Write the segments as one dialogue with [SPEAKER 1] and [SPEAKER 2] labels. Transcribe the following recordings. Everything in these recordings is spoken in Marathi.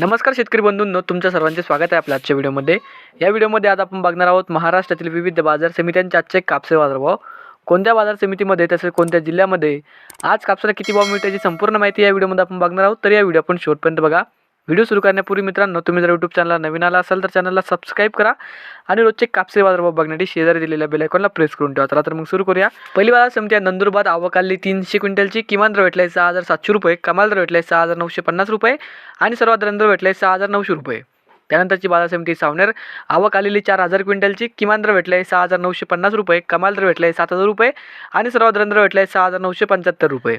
[SPEAKER 1] नमस्कार शेतकरी बंधूंनो तुमच्या सर्वांचे स्वागत आहे आपल्या आजच्या व्हिडिओमध्ये. या व्हिडिओमध्ये आज आपण बघणार आहोत महाराष्ट्रातील विविध बाजार समित्यांचे आजचे कापसे बाजारभाव. कोणत्या बाजार समितीमध्ये तसेच कोणत्या जिल्ह्यामध्ये? आज कापसाला किती भाव मिळते याची संपूर्ण माहिती या व्हिडिओमध्ये आपण बघणार आहोत. तर या व्हिडिओ आपण शेवटपर्यंत बघा. व्हिडिओ सुरू करण्यापूर्वी मित्रांनो तुम्ही जर यूट्यूब चॅनलला नवीन आला असाल तर चॅनलला सबस्क्राईब करा आणि रोजचे कापसे बाजारभाव बघण्यासाठी शेजारी दिलेल्या बेलायकॉनला प्रेस करून ठेवा. चला तर मग सुरू करूया. पहिली बाजार समिती आहे नंदुरबार आवकाली तीनशे क्विंटलची किमान दर भेटलाय सहा हजार सातशे रुपये कमाल दर भेटलाय सहा हजार नऊशे पन्नास रुपये आणि सर्वात दर भेटलाय सहा हजार नऊशे रुपये. त्यानंतरची बाजार समिती सावनेर आवक आलेली चार हजार क्विंटलची किमान दर भेटलाय सहा हजार नऊशे पन्नास रुपये कमाल दर भेटलाय सात हजार रुपये आणि सर्वात दर भेटलाय सहा हजार नऊशे पंच्याहत्तर रुपये.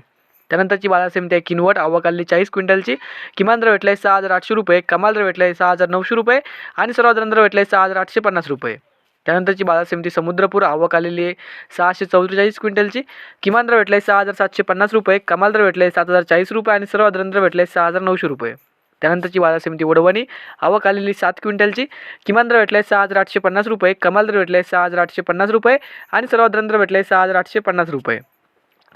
[SPEAKER 1] त्यानंतरची बाजार समिती आहे किनवट. आवक चाळीस क्विंटलची. किमान दर आहे सहा हजार आठशे रुपये. कमाल दर आहे सहा हजार नऊशे रुपये. आणि सर्वात दर भेटलाय सहा हजार आठशे पन्नास रुपये. त्यानंतरची बाजार समिती समुद्रपूर. आवक आलेली आहे सहाशे चौवेचाळीस क्विंटलची. किमान दर आहे सहा हजार सातशे पन्नास रुपये. कमाल दर भेटलाय सात हजार चाळीस रुपये. आणि सर्वात दर भेटलाय सहा हजार नऊशे रुपये. त्यानंतरची बाजार समिती वडवणी. आवक आलेली सात क्विंटलची. किमान दर आहे सहा हजार आठशे पन्नास रुपये. कमाल दर आहे सहा हजार आठशे पन्नास रुपये. आणि सर्वात दर भेटलाय सहा हजार आठशे पन्नास रुपये.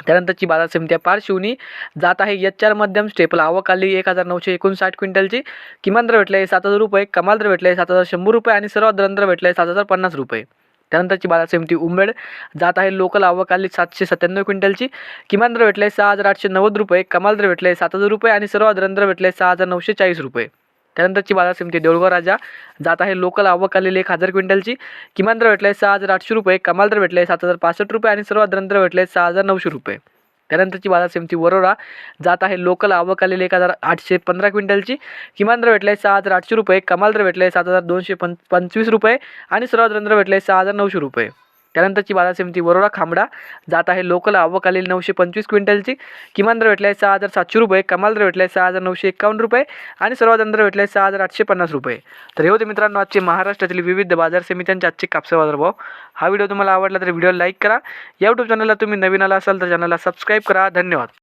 [SPEAKER 1] त्यानंतरची बाजार समिती आहे पारशिवनी जात आहे. एच चार मध्यम स्टेपल आवक आली एक हजार नऊशे एकोणसाठ क्विंटलची. किमान दर आहे सात हजार रुपये कमाल दर भेटले सात हजार शंभर रुपये आणि सर्वात दर आहे सात हजार पन्नास रुपये. त्यानंतरची बाजार समिती उंबेड जात आहे. लोकल आवक आली सातशे सत्त्याण्णव क्विंटलची. किमान दर आहे सहा हजार आठशे नव्वद रुपये कमाल दर भेटले सात हजार रुपये आणि सर्वात दर भेटले सहा हजार नऊशे चाळीस रुपये. त्यानंतरची बाजार समिती देऊळगाव राजा. जात आहे लोकल आवक आलेली एक हजार क्विंटलची. किमान दर भेटले सहा हजार आठशे रुपये. कमाल दर भेटले सात हजार पासष्ट रुपये आणि सर्वात दर भेटले सहा हजार नऊशे रुपये. त्यानंतरची बाजार समिती वरोरा. जात आहे लोकल आवक आलेली एक हजार आठशे पंधरा क्विंटलची. किमान दर भेटले सहा हजार आठशे रुपये. कमाल दर भेटले सात हजार दोनशे पं पंचवीस रुपये आणि सर्वात दर भेटले सहा हजार नऊशे रुपये. त्यानंतरची बाजार समिती वरोरा खांबडा जात आहे. लोकल आवक आलेली नऊशे पंचवीस क्विंटलची. किमान दर भेटले सहा हजार सातशे रुपये. कमाल दर भेटले सहा हजार नऊशे एकावन्न रुपये. आणि सर्वात दर आहे सहा हजार आठशे पन्नास रुपये. तर हे होते मित्रांनो आजचे महाराष्ट्रातील विविध बाजार समित्यांचे आजचे कापसा बाजारभाव. हा व्हिडिओ तुम्हाला आवडला तर व्हिडिओ लाईक करा. या यूट्यूब चॅनलला तुम्ही नवीन आला असाल तर चॅनलला सबस्क्राईब करा. धन्यवाद.